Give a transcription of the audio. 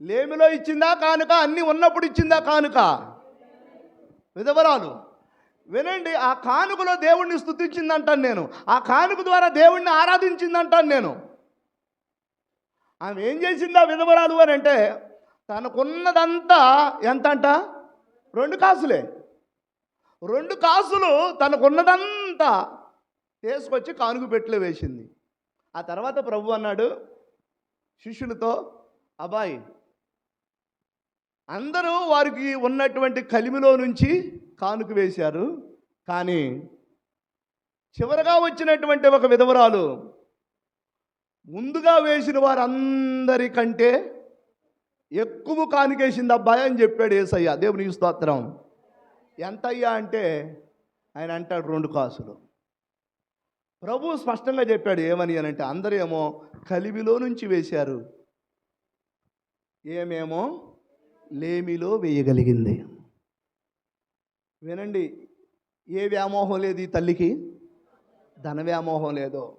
లేమిలో ఇచ్చిందా కానుక? అన్నీ ఉన్నప్పుడు ఇచ్చిందా కానుక? విధవరాలు వినండి ఆ కానుకలో దేవుణ్ణి స్థుతించిందంటాను నేను. ఆ కానుక ద్వారా దేవుణ్ణి ఆరాధించిందంటాను నేను. ఆమె ఏం చేసిందా విధవరాలు అని అంటే తనకున్నదంతా ఎంత అంట రెండు కాసులే. రెండు కాసులు తనకున్నదంతా తీసుకొచ్చి కానుక పెట్టులో వేసింది. ఆ తర్వాత ప్రభు అన్నాడు శిష్యులతో అబ్బాయి అందరూ వారికి ఉన్నటువంటి కలిమిలో నుంచి కానుక వేశారు. కానీ చివరగా వచ్చినటువంటి ఒక విధవరాలు ముందుగా వేసిన వారందరికంటే ఎక్కువ కానుకేసింది అబ్బాయి అని చెప్పాడు ఏసయ్య. దేవుని స్తోత్రం. ఎంత అయ్యా అంటే ఆయన అంటాడు రెండు కాసులు. ప్రభు స్పష్టంగా చెప్పాడు ఏమని అని అంటే అందరేమో ఏమో కలిమిలో నుంచి వేశారు. ఏమేమో లేమిలో వేయగలిగింది. వినండి ఏ వ్యామోహం లేదు ఈ తల్లికి? ధన వ్యామోహం లేదు.